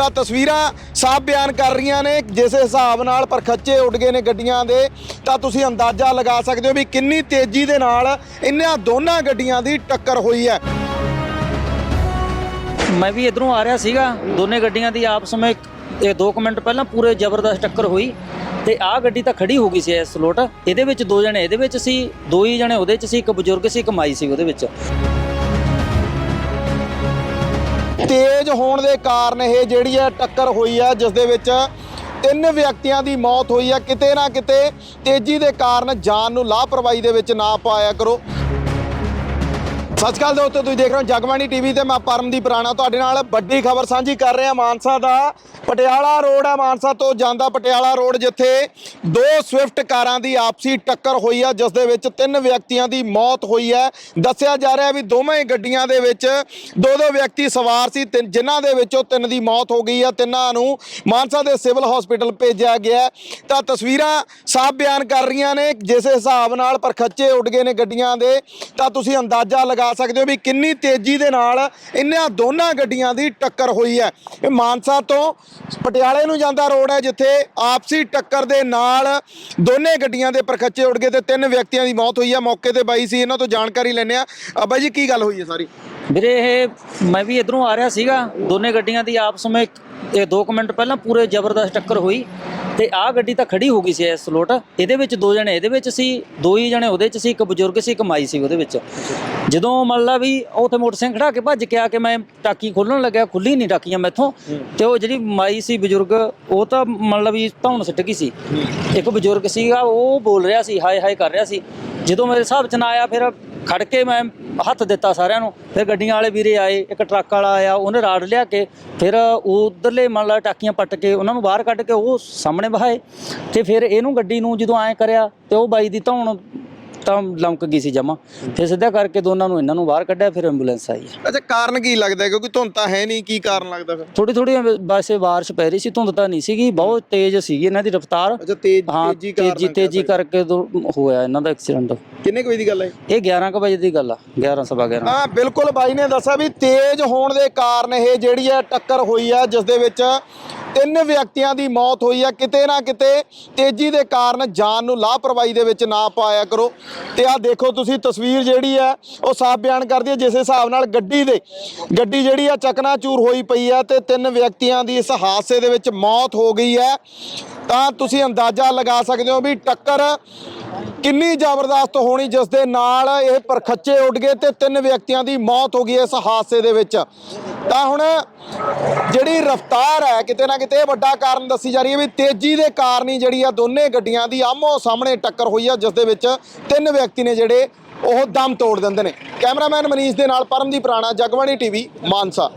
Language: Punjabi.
ਤਾਂ ਤਸਵੀਰਾਂ ਸਾਫ਼ ਬਿਆਨ ਕਰ ਰਹੀਆਂ ਨੇ, ਜਿਸ ਹਿਸਾਬ ਨਾਲ ਪਰਖੱਚੇ ਉੱਡ ਗਏ ਨੇ ਗੱਡੀਆਂ ਦੇ, ਤਾਂ ਤੁਸੀਂ ਅੰਦਾਜ਼ਾ ਲਗਾ ਸਕਦੇ ਹੋ ਵੀ ਕਿੰਨੀ ਤੇਜ਼ੀ ਦੇ ਨਾਲ ਇਹਨਾਂ ਦੋਨਾਂ ਗੱਡੀਆਂ ਦੀ ਟੱਕਰ ਹੋਈ ਹੈ। ਮੈਂ ਵੀ ਇਧਰੋਂ ਆ ਰਿਹਾ ਸੀਗਾ, ਦੋਨੇ ਗੱਡੀਆਂ ਦੀ ਆਪਸ ਵਿੱਚ ਇਹ 2 ਮਿੰਟ ਪਹਿਲਾਂ ਪੂਰੇ ਜ਼ਬਰਦਸਤ ਟੱਕਰ ਹੋਈ, ਤੇ ਆਹ ਗੱਡੀ ਤਾਂ ਖੜੀ ਹੋ ਗਈ ਸੀ ਇਸ ਸਲੋਟ ਇਹਦੇ ਵਿੱਚ ਦੋ ਜਣੇ, ਇਹਦੇ ਵਿੱਚ ਸੀ, ਦੋ ਹੀ ਜਣੇ, ਉਹਦੇ ਵਿੱਚ ਸੀ, ਇੱਕ ਬਜ਼ੁਰਗ ਸੀ, ਇੱਕ ਮਾਈ ਸੀ ਉਹਦੇ ਵਿੱਚ। ਤੇਜ਼ ਹੋਣ ਦੇ ਕਾਰਨ ਇਹ ਜਿਹੜੀ ਹੈ ਟੱਕਰ ਹੋਈ ਹੈ ਜਿਸ ਦੇ ਵਿੱਚ ਤਿੰਨ ਵਿਅਕਤੀਆਂ ਦੀ ਮੌਤ ਹੋਈ ਹੈ ਕਿਤੇ ਨਾ ਕਿਤੇ ਤੇਜ਼ੀ ਦੇ ਕਾਰਨ ਜਾਨ ਨੂੰ ਲਾਪਰਵਾਹੀ ਦੇ ਵਿੱਚ ਨਾ ਪਾਇਆ ਕਰੋ। ਸਤਿ ਸ਼੍ਰੀ ਅਕਾਲ ਦੋਸਤੋ, ਤੁਸੀਂ ਦੇਖ ਰਹੇ ਹੋ ਜਗਬਾਣੀ ਟੀਵੀ ਤੇ ਮੈਂ ਪਰਮਦੀਪ ਰਾਣਾ ਤੁਹਾਡੇ ਨਾਲ ਵੱਡੀ ਖਬਰ ਸਾਂਝੀ ਕਰ ਰਿਹਾ ਮਾਨਸਾ ਦਾ। ਪਟਿਆਲਾ ਰੋਡ ਹੈ ਮਾਨਸਾ ਤੋਂ ਜਾਂਦਾ ਪਟਿਆਲਾ ਰੋਡ ਜਿੱਥੇ ਦੋ ਸਵਿਫਟ ਕਾਰਾਂ ਦੀ ਆਪਸੀ ਟੱਕਰ ਹੋਈ ਹੈ ਜਿਸ ਦੇ ਵਿੱਚ ਤਿੰਨ ਵਿਅਕਤੀਆਂ ਦੀ ਮੌਤ ਹੋਈ ਹੈ ਦੱਸਿਆ ਜਾ ਰਿਹਾ ਵੀ ਦੋਵੇਂ ਗੱਡੀਆਂ ਦੇ ਵਿੱਚ ਦੋ ਦੋ ਵਿਅਕਤੀ ਸਵਾਰ ਸੀ, ਤਿੰਨ- ਜਿਨ੍ਹਾਂ ਦੇ ਵਿੱਚੋਂ ਤਿੰਨ ਦੀ ਮੌਤ ਹੋ ਗਈ ਹੈ ਤਿੰਨਾਂ ਨੂੰ ਮਾਨਸਾ ਦੇ ਸਿਵਲ ਹਸਪੀਟਲ ਭੇਜਿਆ ਗਿਆ ਤਾਂ ਤਸਵੀਰਾਂ ਸਾਫ਼ ਬਿਆਨ ਕਰ ਰਹੀਆਂ ਨੇ, ਜਿਸ ਹਿਸਾਬ ਨਾਲ ਪਰਖੱਚੇ ਉੱਡ ਗਏ ਨੇ ਗੱਡੀਆਂ ਦੇ। ਤਾਂ ਤੁਸੀਂ ਅੰਦਾਜ਼ਾ ਲਗਾ ਸਕਦੇ ਹੋ ਵੀ ਕਿੰਨੀ ਤੇਜ਼ੀ ਦੇ ਨਾਲ ਇਹਨਾਂ ਦੋਨਾਂ ਗੱਡੀਆਂ ਦੀ ਟੱਕਰ ਹੋਈ ਹੈ। ਇਹ ਮਾਨਸਾ ਤੋਂ ਪਟਿਆਲੇ ਨੂੰ ਜਾਂਦਾ ਰੋਡ ਹੈ ਜਿੱਥੇ ਆਪਸੀ ਟੱਕਰ ਦੇ ਨਾਲ ਦੋਨੇ ਗੱਡੀਆਂ ਦੇ ਪਰਖੱਚੇ ਉੱਡ ਗਏ ਤੇ ਤਿੰਨ ਵਿਅਕਤੀਆਂ ਦੀ ਮੌਤ ਹੋਈ ਹੈ। ਮੌਕੇ ਤੇ ਬਾਈ ਸੀ ਇਹਨਾਂ ਤੋਂ ਜਾਣਕਾਰੀ ਲੈਣੇ ਆ ਅ, ਬਾਈ ਜੀ ਕੀ ਗੱਲ ਹੋਈ ਹੈ ਸਾਰੀ? ਵੀਰੇ ਇਹ ਮੈਂ ਵੀ ਇਧਰੋਂ ਆ ਰਿਹਾ ਸੀਗਾ। ਦੋਨੇ ਗੱਡੀਆਂ ਦੀ ਆਪਸ ਵਿੱਚ ਇਹ 2 ਮਿੰਟ ਪਹਿਲਾਂ ਪੂਰੇ ਜ਼ਬਰਦਸਤ ਟੱਕਰ ਹੋਈ ਤੇ ਆਹ ਗੱਡੀ ਤਾਂ ਖੜੀ ਹੋ ਗਈ ਸੀ ਇਸ ਸਲੋਟ ਇਹਦੇ ਵਿੱਚ ਦੋ ਜਣੇ, ਇਹਦੇ ਵਿੱਚ ਸੀ, ਦੋ ਹੀ ਜਣੇ, ਉਹਦੇ ਵਿੱਚ ਸੀ, ਇੱਕ ਬਜ਼ੁਰਗ ਸੀ, ਇੱਕ ਮਾਈ ਸੀ ਉਹਦੇ ਵਿੱਚ। ਜਦੋਂ ਮੰਨ ਲਾ ਵੀ ਉੱਥੇ ਮੋਟਰਸਾਈਕਲ ਖੜਾ ਕੇ ਭੱਜ ਕੇ ਆ ਕੇ ਮੈਂ ਟਾਕੀ ਖੋਲਣ ਲੱਗਿਆ ਖੁੱਲੀ ਨਹੀਂ ਟਾਕੀਆਂ ਮੈਥੋਂ ਤੇ ਉਹ ਜਿਹੜੀ ਮਾਈ ਸੀ, ਬਜ਼ੁਰਗ, ਉਹ ਤਾਂ ਮੰਨ ਲਾ ਵੀ ਧੌਣ ਸਿੱਟ ਗਈ ਸੀ। ਇੱਕ ਬਜ਼ੁਰਗ ਸੀਗਾ, ਉਹ ਬੋਲ ਰਿਹਾ ਸੀ ਹਾਏ ਹਾਏ ਕਰ ਰਿਹਾ ਸੀ। ਜਦੋਂ ਮੇਰੇ ਹਿਸਾਬ ਚ ਨਾ ਆਇਆ ਫਿਰ ਖੜ ਕੇ ਮੈਂ ਹੱਥ ਦਿੱਤਾ ਸਾਰਿਆਂ ਨੂੰ। ਫਿਰ ਗੱਡੀਆਂ ਵਾਲੇ ਵੀਰੇ ਆਏ, ਇੱਕ ਟਰੱਕ ਵਾਲਾ ਆਇਆ, ਉਹਨੇ ਰਾੜ ਲਿਆ ਕੇ, ਫਿਰ ਉਧਰਲੇ ਮੰਨ ਲਾ ਟਾਕੀਆਂ ਪੱਟ ਕੇ ਉਹਨਾਂ ਨੂੰ ਬਾਹਰ ਕੱਢ ਕੇ ਉਹ ਸਾਹਮਣੇ ਬਹਾਏ ਤੇ ਫਿਰ ਇਹਨੂੰ ਗੱਡੀ ਨੂੰ ਜਦੋਂ ਐਂ ਕਰਿਆ ਤੇ ਉਹ ਬਾਈ ਦੀ ਧੌਣ ਤਾਂ ਲੰਕ ਗਈ ਸੀ ਜਮਾ। ਫਿਰ ਸਿੱਧਾ ਕਰਕੇ ਦੋਨਾਂ ਨੂੰ ਇਹਨਾਂ ਨੂੰ ਬਾਹਰ ਕੱਢਿਆ ਫਿਰ ਐਂਬੂਲੈਂਸ ਆਈ। ਅੱਛਾ ਕਾਰਨ ਕੀ ਲੱਗਦਾ? ਹੈ? ਕਿਉਂਕਿ ਧੁੰਦ ਤਾਂ ਹੈ ਨਹੀਂ ਕੀ ਕਾਰਨ ਲੱਗਦਾ ਫਿਰ? ਥੋੜੀ ਥੋੜੀ ਵੈਸੇ ਬਾਰਿਸ਼ ਪੈ ਰਹੀ ਸੀ ਧੁੰਦ ਤਾਂ ਨਹੀਂ ਸੀਗੀ ਬਹੁਤ ਤੇਜ਼ ਸੀਗੀ ਇਹਨਾਂ ਦੀ ਰਫ਼ਤਾਰ। ਅੱਛਾ ਤੇਜ਼ ਹਾਂ ਤੇਜ਼ੀ ਕਾਰਨ ਤੇਜ਼ੀ ਤੇਜ਼ੀ ਕਰਕੇ ਦੋ- ਹੋਇਆ ਇਹਨਾਂ ਦਾ ਐਕਸੀਡੈਂਟ ਕਿੰਨੇ ਕੁ ਵਜੇ ਦੀ ਗੱਲ ਹੈ? ਇਹ 11 ਕੁ ਵਜੇ ਦੀ ਗੱਲ ਆ 11 ਸਵਾ 11 ਹਾਂ ਬਿਲਕੁਲ ਬਾਈ ਨੇ ਦੱਸਿਆ ਵੀ ਤੇਜ਼ ਹੋਣ ਦੇ ਕਾਰਨ ਇਹ ਜਿਹੜੀ ਹੈ ਟੱਕਰ ਹੋਈ ਹੈ ਜਿਸ ਦੇ ਵਿੱਚ ਤਿੰਨ ਵਿਅਕਤੀਆਂ ਦੀ ਮੌਤ ਹੋਈ ਹੈ ਕਿਤੇ ਨਾ ਕਿਤੇ ਤੇਜ਼ੀ ਦੇ ਕਾਰਨ ਜਾਨ ਨੂੰ ਲਾਪਰਵਾਹੀ ਦੇ ਵਿੱਚ ਨਾ ਪਾਇਆ ਕਰੋ। ਤੇ ਆਹ ਦੇਖੋ ਤੁਸੀਂ, ਤਸਵੀਰ ਜਿਹੜੀ ਹੈ ਉਹ ਸਾਫ਼ ਬਿਆਨ ਕਰਦੀ ਹੈ ਜਿਸ ਹਿਸਾਬ ਨਾਲ ਗੱਡੀ ਦੇ, ਗੱਡੀ ਜਿਹੜੀ ਆ, ਚਕਨਾਚੂਰ ਹੋਈ ਪਈ ਹੈ ਤੇ ਤਿੰਨ ਵਿਅਕਤੀਆਂ ਦੀ ਇਸ ਹਾਦਸੇ ਦੇ ਵਿੱਚ ਮੌਤ ਹੋ ਗਈ ਹੈ ਤਾਂ ਤੁਸੀਂ ਅੰਦਾਜ਼ਾ ਲਗਾ ਸਕਦੇ ਹੋ ਵੀ ਟੱਕਰ ਕਿੰਨੀ ਜ਼ਬਰਦਸਤ ਹੋਣੀ, ਜਿਸ ਦੇ ਨਾਲ ਇਹ ਪਰਖੱਚੇ ਉੱਡ ਗਏ ਤੇ ਤਿੰਨ ਵਿਅਕਤੀਆਂ ਦੀ ਮੌਤ ਹੋ ਗਈ ਇਸ ਹਾਦਸੇ ਦੇ ਵਿੱਚ। ਤਾਂ ਹੁਣ ਜਿਹੜੀ ਰਫ਼ਤਾਰ ਹੈ, ਕਿਤੇ ਨਾ ਕਿਤੇ ਇਹ ਵੱਡਾ ਕਾਰਨ ਦੱਸੀ ਜਾ ਰਹੀ ਹੈ ਵੀ ਤੇਜ਼ੀ ਦੇ ਕਾਰਨ ਹੀ ਜਿਹੜੀ ਆ ਦੋਨੇ ਗੱਡੀਆਂ ਦੀ ਆਮੋ ਸਾਹਮਣੇ ਟੱਕਰ ਹੋਈ ਆ, ਜਿਸ ਦੇ ਵਿੱਚ ਤਿੰਨ ਵਿਅਕਤੀ ਨੇ ਜਿਹੜੇ ਉਹ ਦਮ ਤੋੜ ਦਿੰਦੇ ਨੇ। ਕੈਮਰਾਮੈਨ ਮਨੀਸ਼ ਦੇ ਨਾਲ ਪਰਮਦੀਪ ਰਾਣਾ, ਜਗਬਾਣੀ ਟੀਵੀ, ਮਾਨਸਾ।